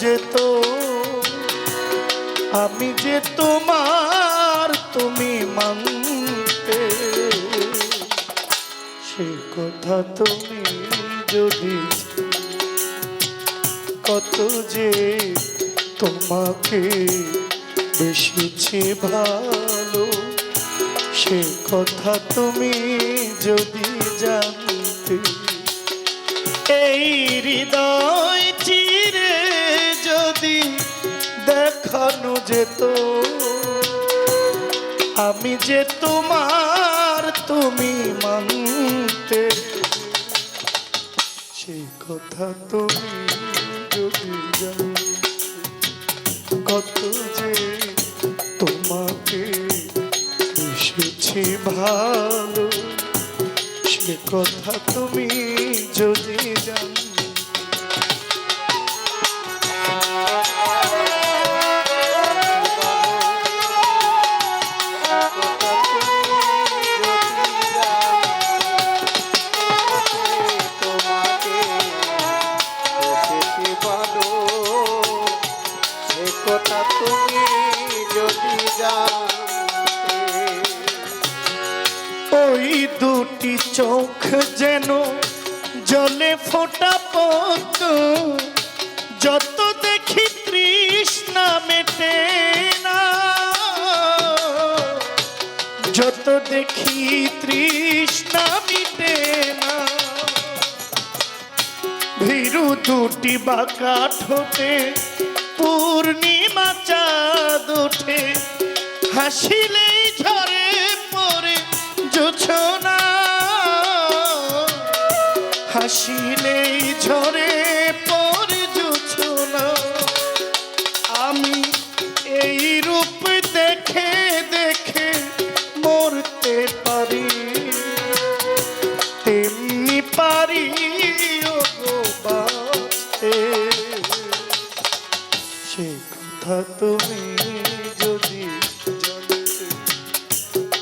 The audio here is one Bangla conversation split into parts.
যেত আমি যে তোমার তুমি মানতে। সে কথা তুমি যদি কত যে তোমাকে বেশিছি ভালো, সে কথা তুমি যদি জানতে। এই হৃদয় দেখানো যেত। আমি যে তোমার তুমি মানতে। সেই কথা তুমি যদি জানতে কত যে তোমাকে এসেছি ভালো, সে কথা তুমি যদি জানতে ওই দুটি চোখ যেন জলে ফোটা পত যত দেখি তৃষ্ণা মেটে না। যত দেখি তৃষ্ণা মিটে না। ভীরু দুটি বাঁকা ঠোঁটে পূর্ণিমা চাঁদ ওঠে হাসিলেই ঝরে পরে জোছনা হাসিলেই ঝরে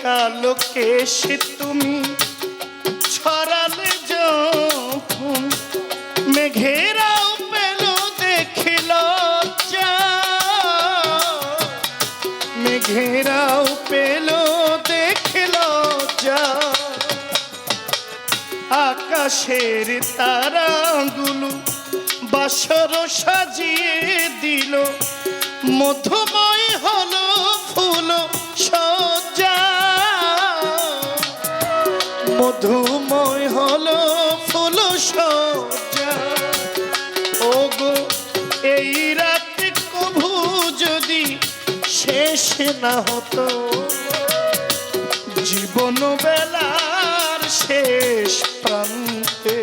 ওই কালো কেশ তুমি। ছড়ালে যখন মেঘেরাও পেল দেখিল মেঘেরাও পেল দেখিল যা। আকাশের তারাগুলো বাসর সাজিয়ে দিল। মধুময় মধুময় হলো ফুল সজ্জা। ও গো এই রাত কভু যদি শেষ না হতো, জীবন বেলার শেষ প্রান্তে।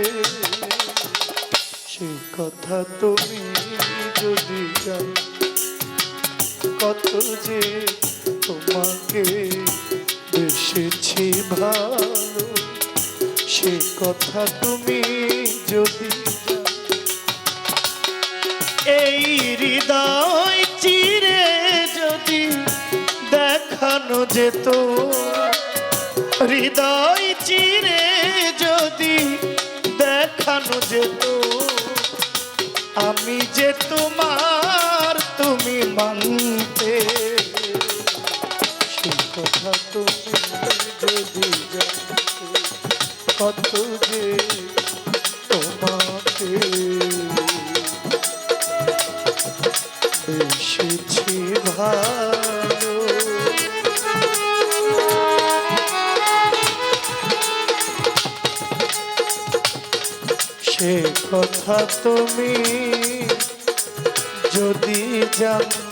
সে কথা তুমি যদি জানতে কত যে তোমাকে বেসেছি ভালো। সে কথা তুমি যদি এই হৃদয় চিরে যদি দেখানো যেত, হৃদয় চিরে যদি দেখানো যেত, আমি যে তোমার তুমি মানতে সে কথা তুমি এসেছি ভালো। সে কথা তুমি যদি জানতে